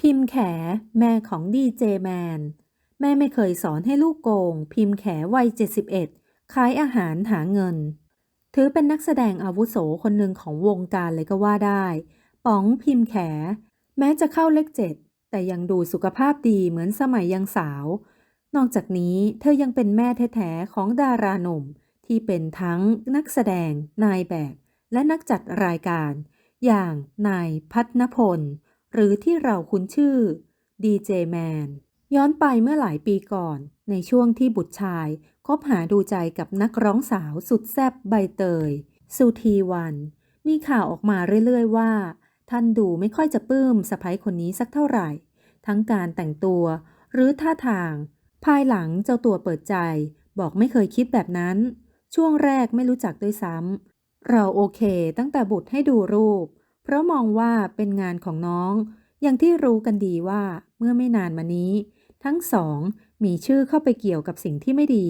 พิมพ์แขแม่ของดีเจแมน แม่ไม่เคยสอนให้ลูกโกง พิมพ์แขวัย 71 ขายอาหารหาเงิน ถือเป็นนักแสดงอาวุโสคนหนึ่งของวงการเลยก็ว่าได้ ป๋องพิมพ์แข แม้จะเข้าเลขเจ็ดแต่ยังดูสุขภาพดีเหมือนสมัยยังสาว นอกจากนี้เธอยังเป็นแม่แท้ๆของดาราหนุ่ม ที่เป็นทั้งนักแสดง นายแบบ และนักจัดรายการ อย่างนายพัฒนพล หรือที่เราคุ้นชื่อดีเจแมนย้อนไปเมื่อหลายปีก่อน ในช่วงที่บุตรชายคบหาดูใจกับนักร้องสาวสุดแซ่บใบเตย สุธีวัน มีข่าวออกมาเรื่อยๆว่า ท่านดูไม่ค่อยจะปลื้มสะพ้ยคนนี้สักเท่าไหร่ ทั้งการแต่งตัว หรือท่าทาง ภายหลังเจ้าตัวเปิดใจ บอกไม่เคยคิดแบบนั้น ช่วงแรกไม่รู้จักด้วยซ้ำเราโอเคตั้งแต่บุตรให้ดูรูป เพราะมองว่าเป็นงานของน้อง อย่างที่รู้กันดีว่าเมื่อไม่นานมานี้ ทั้งสองมีชื่อเข้าไปเกี่ยวกับสิ่งที่ไม่ดี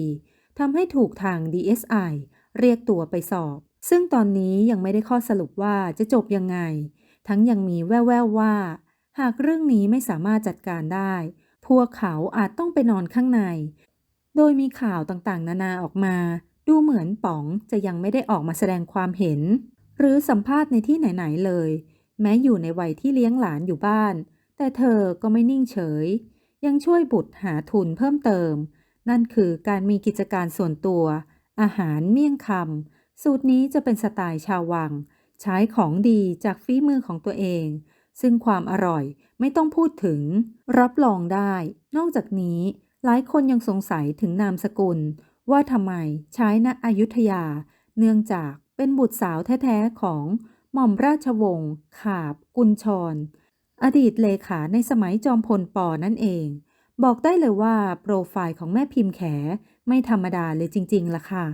ทำให้ถูกทาง DSI เรียกตัวไปสอบ ซึ่งตอนนี้ยังไม่ได้ข้อสรุปว่าจะจบยังไง ทั้งยังมีแว่วๆว่า หากเรื่องนี้ไม่สามารถจัดการได้ พวกเขาอาจต้องไปนอนข้างใน โดยมีข่าวต่างๆ นานาออกมา ดูเหมือนป๋องจะยังไม่ได้ออกมาแสดงความเห็น หรือสัมภาษณ์ในที่ไหนๆเลย แม้อยู่ในวัยที่เลี้ยงหลานอยู่บ้าน แต่เธอก็ไม่นิ่งเฉย ยังช่วยบุตรหาทุนเพิ่มเติม นั่นคือการมีกิจการส่วนตัว อาหารเมี่ยงคำสูตรนี้จะเป็นสไตล์ชาววัง ใช้ของดีจากฝีมือของตัวเอง ซึ่งความอร่อยไม่ต้องพูดถึง รับรองได้ นอกจากนี้ หลายคนยังสงสัยถึงนามสกุล ว่าทำไมใช้ณอยุธยา เนื่องจาก เป็นบุตรสาวแท้ๆของหม่อมราชวงศ์ขาบกุญชร อดีตเลขาในสมัยจอมพลปอนั่นเอง บอกได้เลยว่าโปรไฟล์ของแม่พิมพ์แขไม่ธรรมดาเลยจริง ๆล่ะค่ะ